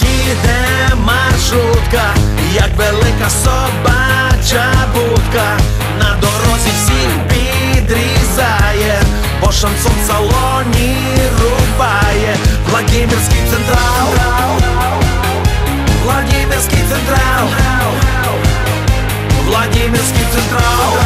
Їде маршрутка, як велика собача будка, на дорозі всіх підрізає, бо шансон салоні рубає, Владимирський централ, Владимирський централ, Владимирський централ,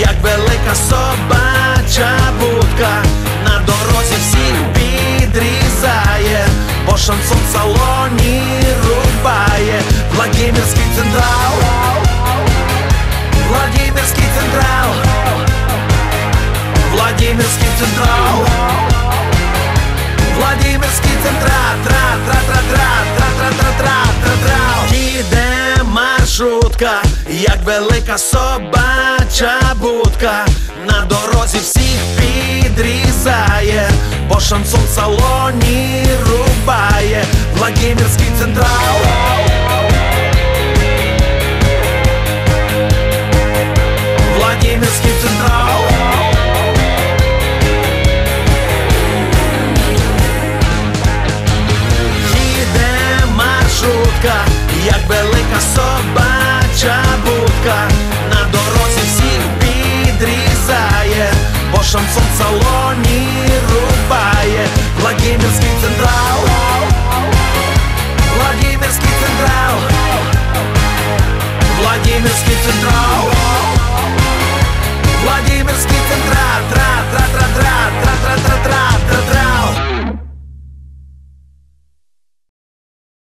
як велика собача будка, на дорозі всіх підрізає, бо шансон в салоні рубає, Владимирський централ, Владимирський централ, Владимирський централ, Владимирський централ, тра тра тра тра маршрутка, як велика собача будка, на дорозі всіх підрізає, бо шансон в салоні рубає, Владимирський централ. Владимирський централ. Їде маршрутка, шансон-салоне рубает Владимирский Централ. Владимирский Централ. Владимирский Централ. Владимирский Централ. Тра-тра-тра-тра-тра